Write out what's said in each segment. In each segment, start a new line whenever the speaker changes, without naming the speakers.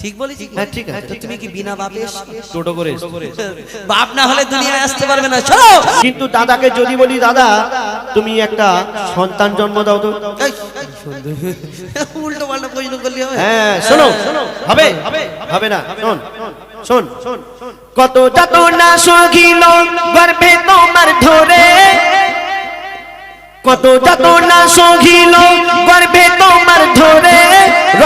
ঠিক বলেছি?
হ্যাঁ, ঠিক আছে,
তুমি কি বিনা বাপে
টোটো করে
বাপ না হলে দুনিয়ায় আসতে পারবে না। চলো!
কিন্তু দাদাকে যদি বলি দাদা তুমি একটা সন্তান জন্ম দাও তো।
উল্টো পাল্টা প্রশ্ন করলে হবে?
হ্যাঁ শোনো হবে হবে না শোন শোন কত যত না সহিল গর্ভে তোমার ধরে কত যত না সহিল গর্ভে তোমার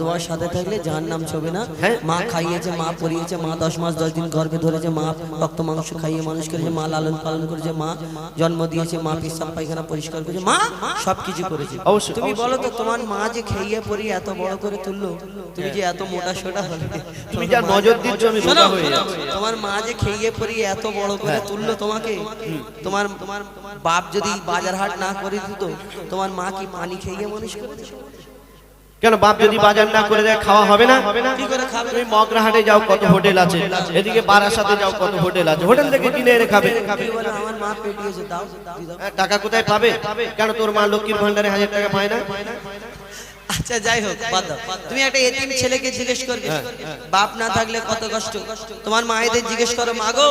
দোয়ার সাথে থাকলে যার নাম ছবে না?
হ্যাঁ।
মা খাইয়েছে মা পরিয়েছে মা দশ মাস দশ দিন গর্ভে ধরেছে মা রক্ত মাংস খাইয়ে মানুষ করেছে মা লালন পালন করেছে মা জন্ম দিয়েছে মা পেশাব পায়খানা পরিষ্কার করেছে মা সবকিছু করেছে। তুমি বলো তো তোমার মা যে খাইয়ে পরিয়ে এত বড় করে তুললো? তুমি যে এত মোটা সোটা হলে
তুমি যা নজর দিচ্ছ আমি রোগা হয়ে যাচ্ছি।
তোমার মা যে খেয়ে পরিয়ে এত বড় করে তুললো তোমাকে? তোমার তোমার বাপ যদি বাজার হাট না করে দিত তোমার মা কি পানি খেয়ে মানুষ করেছে?
কেন বাপ যদি বাজার না করে দেয় খাওয়া হবে না? তুমি মগরাহাটে যাও কত হোটেল আছে। এদিকে বারাসাতে যাও কত হোটেল আছে। হোটেল থেকে কিনে এনে খাবে। হ্যাঁ, টাকা কোথায় পাবে? কেন তোর মা লক্ষ্মীর ভান্ডারে হাজার টাকা পায় না?
আচ্ছা যাই হোক। তুমি একটা এতিম ছেলেকে জিজ্ঞেস করবে। বাপ না থাকলে কত কষ্ট? তোমার মায়েদের জিজ্ঞেস করো মাগো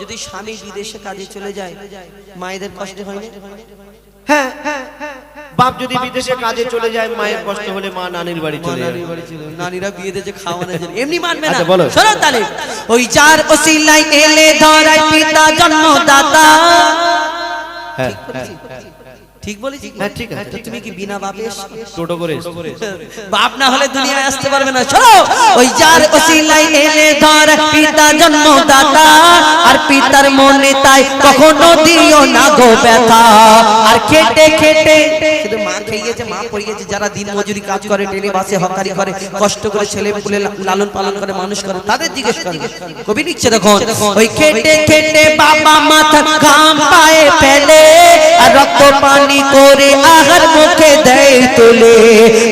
যদি স্বামী বিদেশে কাজে চলে যায় মায়েদের কষ্ট হয় না?
হ্যাঁ বাপ যদি বিদেশে কাজে চলে যায় মায়ের কষ্ট হলে মা নানির বাড়ি চলে যায়।
নারীরা বিয়ে দিয়েছে খাওয়ানোর জন্য এমনি মানবে না।
আচ্ছা, বলো।
শোনো তাহলে ওই চার ওসিলাই এলে ধরাই পিতা জন্মদাতা।
হ্যাঁ
ঠিক বলেছি?
হ্যাঁ, ঠিক আছে,
তো তুমি কি বিনা বাপে
টোটো করে
বাপ না হলে দুনিয়ায় আসতে পারবে না। চলো। ওই যার ওসিলাই এলে ধর পিতা জন্মদাতা। আর পিতার মনে তাই কখনো দিও না গো ব্যথা। আর খেটে খেটে মা খেয়েছে, মা পড়িয়েছে, যারা দিন মজুরি কাজ করে টেনে বাসে হকারি করে, কষ্ট করে ছেলে পুলে লালন পালন করে, মানুষ করে, তাদের জিজ্ঞেস করে, কবি ওই খেটে খেটে বাবা মাথা ঘাম পায়ে ফেলে, আর রক্ত পানি করে আহার মুখে দেয়। তুলে।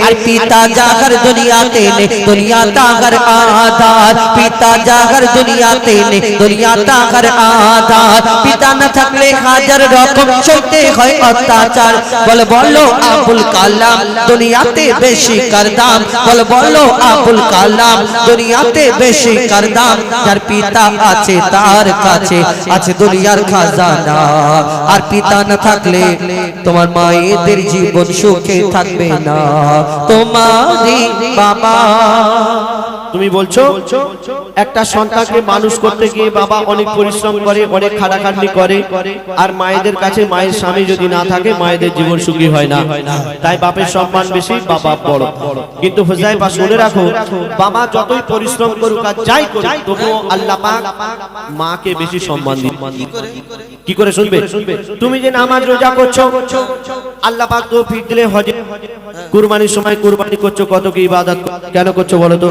আর পিতা জাগর দুনিয়াতে নে দুনিয়া তাগর আধার। পিতা জাগর দুনিয়াতে নে দুনিয়া তাগর আধার। পিতা না থাকলে হাজার রকম সইতে হয় অত্যাচার। বল বলো আবুল কালাম দুনিয়াতে বেশি করদাম। বল বলো আবুল কালাম দুনিয়াতে বেশি করদাম। যার পিতা আছে তার কাছে আছে দুনিয়ার খাজানা। আর পিতা না থাকলে তোমার মায়েদের জীবন সুখে থাকবে না। তোমারই বাবা।
তুমি বলছো, একটা সন্তানকে মানুষ করতে গিয়ে বাবা অনেক পরিশ্রম করে, অনেক খাটাখাটনি করে, আর মায়েদের কাছে মায়ের স্বামী যদি না থাকে, মায়েদের জীবন সুখী হয় না। তাই বাপের সম্মান বেশি, বাবা বড়। কিন্তু হুজাইফা শুনে রাখো, বাবা যতই পরিশ্রম করুক আর যাই করুক, তবুও আল্লাহ মাকে বেশি সম্মান দিন। কি করে শুনবে? তুমি যে নামাজ রোজা করছ, আল্লাহ পাক তো ফির দিলে হজে কুরবানির সময় কুরবানি করছ, কত কি ইবাদত কেন করছ বলো তো?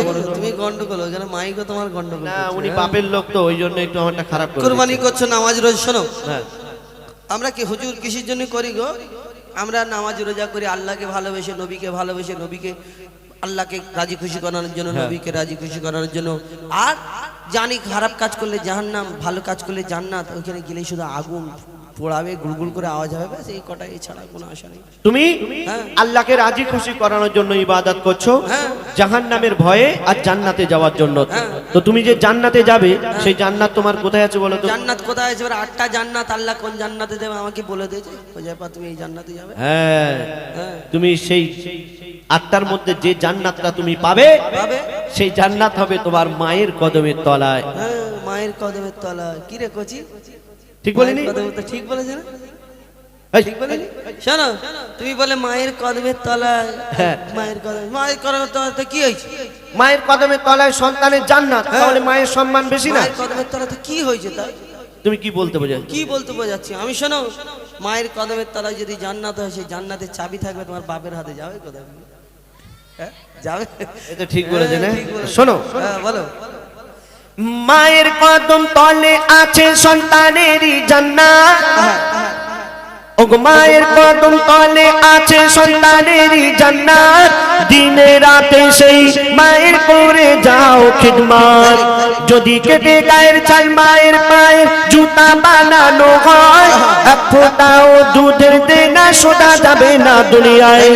গন্ডগোল ওখানে মাইকও তোমার গন্ডগোল
না উনি পাপের লোক তো ওই জন্য একটু আমারটা খারাপ করে
কুরবানি করছ নামাজ রোজ শোনো।
হ্যাঁ।
আমরা কি হুজুর কিসের জন্য করি গো? আমরা নামাজ রোজা করি আল্লাহকে ভালোবেসে নবীকে ভালোবেসে নবীকে আল্লাহকে রাজি খুশি করানোর জন্য নবীকে রাজি খুশি করানোর জন্য। আর জানি খারাপ কাজ করলে জাহান্নাম ভালো কাজ করলে জান্নাত ওইখানে গেলেই শুধু আগুন। পোড়াবে গুলগুল করে আওয়াজ হবে ব্যাস এই কটা এছাড়া কোনো আশা নেই।
তুমি
হ্যাঁ।
আল্লাহকে রাজি খুশি করানোর জন্য ইবাদত করছ
হ্যাঁ।
জাহান নামের ভয়ে আর জান্নাতে যাওয়ার জন্য।
হ্যাঁ।
তো তুমি যে জান্নাতে যাবে সেই জান্নাত তোমার কোথায় আছে বলো তো?
জান্নাত কোথায় আছে? এবার আটটা জান্নাত আল্লাহ কোন জান্নাতে দেবে আমাকে বলে দিয়েছে তুমি এই জান্নাতে যাবে।
হ্যাঁ। তুমি সেই আটটার মধ্যে যে জান্নাতটা তুমি পাবে সেই জান্নাত হবে তোমার মায়ের কদমের তলায়।
হ্যাঁ মায়ের কদমের তলা কি রে কচি?
ঠিক বলিনি?
ঠিক বলেছে না? ঠিক শোনো তুমি বলে মায়ের কদমের তলায়
হ্যাঁ।
মায়ের কদম মায়ের কদমের তলাতে কি হয়েছে?
মায়ের কদমের তলায় সন্তানের জান্নাত তাহলে মায়ের সম্মান বেশি না?
কদমের তলাতে কি হয়েছে
তুমি কি বলতে বোঝাচ্ছ?
কি বলতে বোঝাচ্ছি? আমি শোনো মায়ের কদমের তলায় যদি জান্নাত হয় সেই জান্নাতের চাবি থাকবে তোমার বাপের হাতে। যাবে কোথায়? হ্যাঁ? যাবে?
এটা ঠিক
হ্যাঁ,
হ্যাঁ?
বলেছে।
শোনো।
হ্যাঁ, বলো।
মায়ের কদম তলে আছে সন্তানেরই জান্নাত। ওগো মায়ের কদম তলে আছে সন্তানেরই জান্নাত। দিনে রাতে সেই মায়ের করে যাও খিদমাত। যদি কেটে গায়ের চাল মায়ের পায়ের জুতা বানানো হয়, এক ফোঁটাও দুধের দেনা শোধা যাবে না দুনিয়ায়।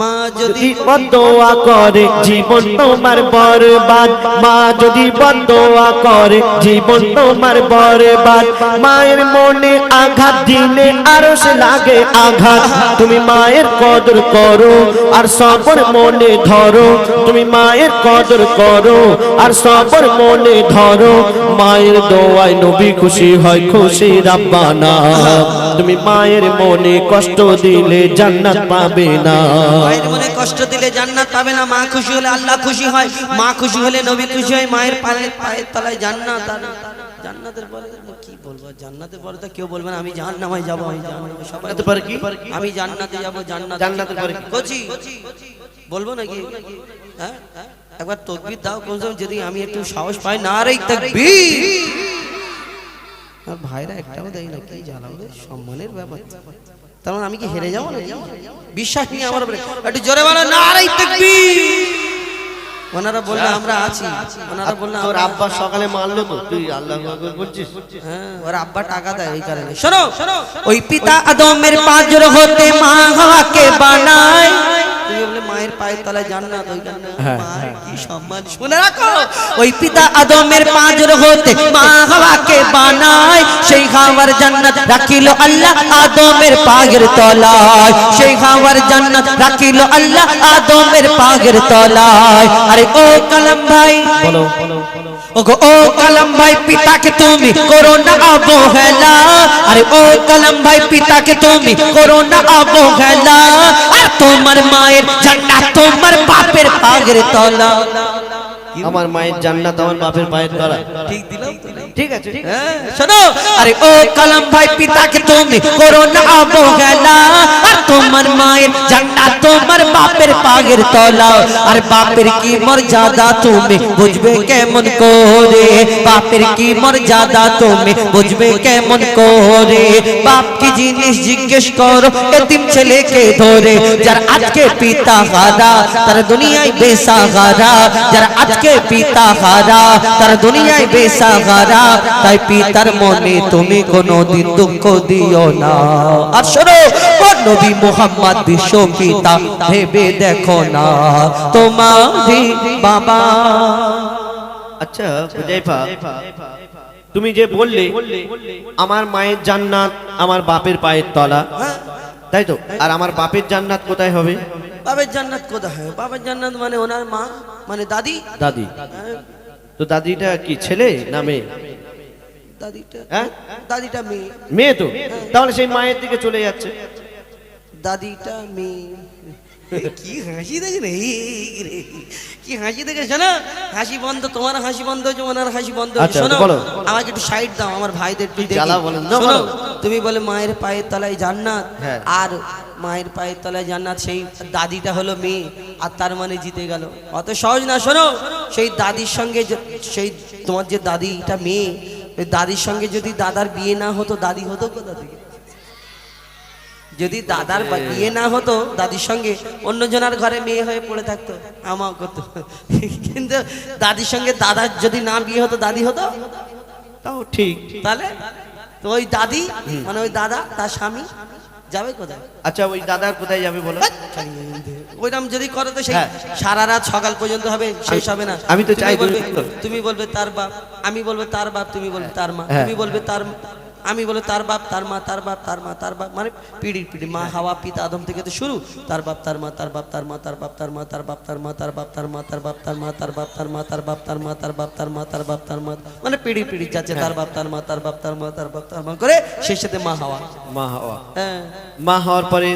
মা যদি
বদোয়া করে, জীবন তোমার বরবাদ। মা যদি বদোয়া করে, জীবন তোমার বরবাদ। মায়ের মনে আঘাত দিলে আরও সে লাগে আঘাত। তুমি মায়ের কদর করো আর সবর মনে ধরো। তুমি মায়ের কদর করো আর সবর মনে ধরো। মায়ের দোয়ায় নবী খুশি হয় খুশি রাব্বানা তুমি মায়ের মনে কষ্ট দিলে জান্নাত পাবে না।
মায়ের মনে কষ্ট দিলে জান্নাত পাবে না। মা খুশি হলে আল্লাহ খুশি হয়। মা খুশি হলে নবী খুশি হয়। মায়ের পায়ের পায়ের তলায় জান্নাত। জান্নাতের পরে কি বলব? জান্নাতের পরে তো কেউ বলবে না আমি জাহান্নামে যাব। আমি জাহান্নামে সবাই
পরে কি?
আমি জান্নাতে যাব জান্নাত
জান্নাতের পরে?
কচি। বলব নাকি? হ্যাঁ? একবার তকবির দাও কমসম যদি আমি একটু সাহস পাই। না রে তকবির। আর ভাইরা একটাও দেয় না কি রে সম্মানের ব্যাপার তার মানে আমি কি হেরে যাব না বিশ্বাস নিয়ে আমার একটু জোরে বলো না ওনারা বললে আমরা আছি। ওনারা বললে
তোর আব্বা সকালে মারলো তো তুই আল্লাহ বলছিস
হ্যাঁ, ওর আব্বা টাকা দেয় ওই কারণে। শোনো ওই পিতা আদমের পাঁজর হতে মা হাওয়াকে বানায়। তুমি বলে মায়ের পায়ের তলায় জান্নাত ওই কারণে মায়ের কি সম্মান? শুনে রাখো ওই পিতা আদমের পাঁজর হতে মা হাওয়াকে বানায় সেই খাবার জান্নাত রাখিল আল্লাহ আদমের পাগের তলায়। সেই খাবার জান্নাত রাখিল আল্লাহ আদমের পাগের তলায়। আরে ও কালাম ভাই
বলো।
ওগো ও কলম ভাই পিতাকে তুমি করো না অবহেলা। আরে ও কলম ভাই পিতাকে তুমি করো না অবহেলা। তোমার মায়ের জান্নাত তোমার বাপের পাগের তলা।
আমার মায়ের জান্নাত আমার বাপের পায়ের তলা
ঠিক দিলাম
ঠিক আছে
হ্যাঁ, শোনো। আরে ও কলম ভাই পিতাকে তুমি করো না অবহেলা আর তোমার মায়ের জান্নাত তোমার বাপের পাগের তলা আর বাপের কি মর্যাদা তুমি বুঝবে কেমন করে? বাপের কি মর্যাদা তুমি বুঝবে কেমন করে? বাপ কি জিনিস জিজ্ঞেস করো এতিম ছেলেকে ধরে। যার আজকে পিতা হারা তার দুনিয়ায় বেসাহারা। যার আজকে পিতা হারা তার দুনিয়ায় বেসাহারা তাই পিতার মনে তুমি কোনোদিন দুঃখ দিও না। আর শোনো নবী মোহাম্মদ বিশ্ব পিতা ভেবে দেখো না। তোমারি বাবা।
আচ্ছা হুজাইফা তুমি যে বললে আমার মায়ের জান্নাত আমার বাপের পায়ের তলা। তাই তো? আর আমার বাপের জান্নাত কোথায় হবে?
বাবার জান্নাত কোথায় হয়? বাবার জান্নাত মানে ওনার মা মানে দাদি?
দাদি।
হ্যাঁ,
তো দাদিটা কি ছেলে না মেয়ে?
দাদিটা
হ্যাঁ?
দাদিটা মেয়ে।
মেয়ে তো? তাহলে সেই মায়ের দিকে চলে যাচ্ছে।
দাদিটা মেয়ে। কি হাসি দেখে রে রে। কি হাসি দেখে শোনো হাসি বন্ধ তোমার হাসি বন্ধ ওনার হাসি বন্ধ।
আচ্ছা,
শোনো
বলো।
আমাকে একটু সাইড দাও আমার ভাইদের একটু
জ্বালা বলেন।
তুমি বলে মায়ের পায়ের তলায় জান্নাত
হ্যাঁ।
আর মায়ের পায়ের তলায় জান্নাত সেই দাদিটা হলো মেয়ে আর তার মানে জিতে গেল। অত সহজ না শোনো সেই দাদির সঙ্গে সেই তোমার যে দাদিটা মেয়ে ওই দাদির সঙ্গে যদি দাদার বিয়ে না হতো দাদি হতো কোথা থেকে? যদি দাদার বিয়ে না হতো দাদির সঙ্গে অন্যজনের ঘরে মেয়ে হয়ে পড়ে থাকতো আমাও করতো। কিন্তু দাদির সঙ্গে দাদার যদি না বিয়ে হতো দাদি হতো?
তাও ঠিক।
তাহলে? তো ওই দাদি মানে ওই দাদা তার স্বামী যাবে কোথায়?
আচ্ছা ওই দাদার কোথায় যাবে বলো?
ওইরকম যদি করো তো সেই
হ্যাঁ।
সারা রাত সকাল পর্যন্ত হবে শেষ হবে না।
আমি তো চাই
বলবে
তুমি-
তুমি বলবে তার বাপ আমি বলব তার বাপ তুমি বলবে তার মা
হ্যাঁ।
তুমি বলবে তার আমি বলে তার বাপ তার মা তার বাপ তার মা তার বাপ মানে পিড়ির পিড়ি মা হাওয়া পিতা আদম থেকে তো শুরু তার বাপ তার মা তার বাপ তার মা তার বাপ তার মা তার বাপ তার মা তার বাপ তার মা তার বাপ তার মা তার বাপ তার মা তার বাপ তার মা তার বাপ তার মা তার বাপ তার মা মানে পিড়ি পিড়ি যাচ্ছে তার বাপ তার মা তার বাপ তার মা তার বাপ তার মা করে শেষ সাথে মা হাওয়া
মা হওয়া
হ্যাঁ
মা হওয়ার পরে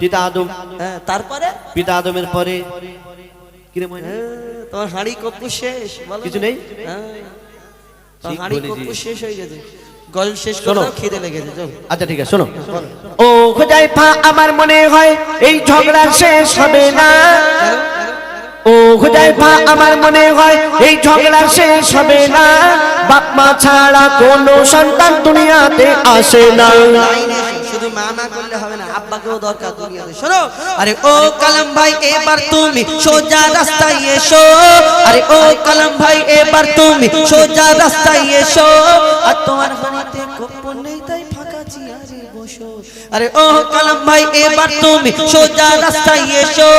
পিতা আদম
হ্যাঁ তারপরে
পিতা আদমের পরে কিরে?
হ্যাঁ, তোমার হাঁড়ি কপ্পু শেষ
কিছু নেই?
হ্যাঁ হাঁড়ি। কপ্পু শেষ হয়ে গেছে গল শেষ করো খিদে লেগেছে
আচ্ছা ঠিক আছে শোনো। ও খোঁজাই পা আমার মনে হয় এই ঝগড়া শেষ হবে না। ও খোঁজাই পা আমার মনে হয় এই ঝগড়া শেষ হবে না। বাপ মা ছাড়া কোনো সন্তান দুনিয়াতে আসে না।
শুধু মা না করলে হবে না আব্বাকেও দরকার দুনিয়াতে। শোনো আরে ও কালাম ভাই এবার তুমি সোজা রাস্তায় এসো। আরে ও কালাম ভাই এবার তুমি সোজা রাস্তায় এসো। আর তোমার হাড়িতে আরে ও কালাম ভাই, এবার তুমি সোজা রাস্তায় এসো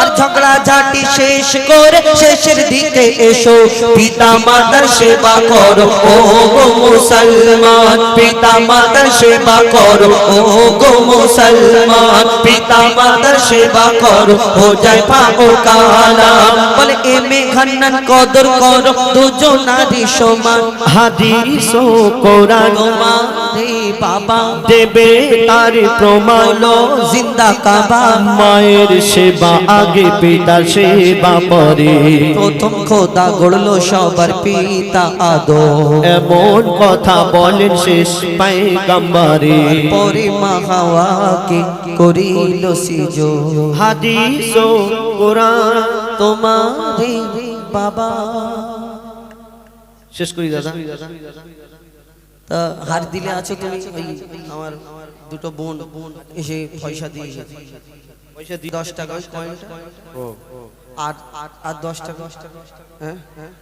আর ঝগড়া ঝাঁটি শেষ করে শেষের দিকে এসো। পিতা মাতার সেবা করো, ও গো মুসলমান। পিতা মাতার সেবা করো, ও গো মুসলমান। পিতা মাতার সেবা করো, ও যায় পাও কালা বলে, এ মেঘান্নান কদর করো দুজনারি সমান।
হাদিস ও কোরআন।
তোমারে বাবা।
দেবে তার প্রমাণ।
জিন্দা কাবা।
মায়ের সেবা আগে পিতা সেবা পরে
প্রথম খোদা গড়লো সবার পিতা আদো
এমন কথা বলেন শেষ পায়গাম্বারে।
পরে মা হাওয়াকে করিল সিজো।
হাদিস ও কোরআন।
বাবা।
শেষ করি দাদা।
তা হার দিলে আছো তুমি? ওই আমার দুটো বোন এসে পয়সা দিয়ে গেছে।
পয়সা দি
দশ টাকা ওই কয়েনটা আর আর দশ টাকা। হ্যাঁ? হ্যাঁ।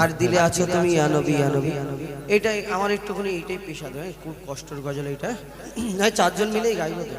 হার দিলে আছো তুমি আনবি আনবি এটাই আমার একটুখানি এইটাই পেশা। দেয় খুব কষ্টের গজল এটা। হ্যাঁ চারজন মিলেই গাইব তো।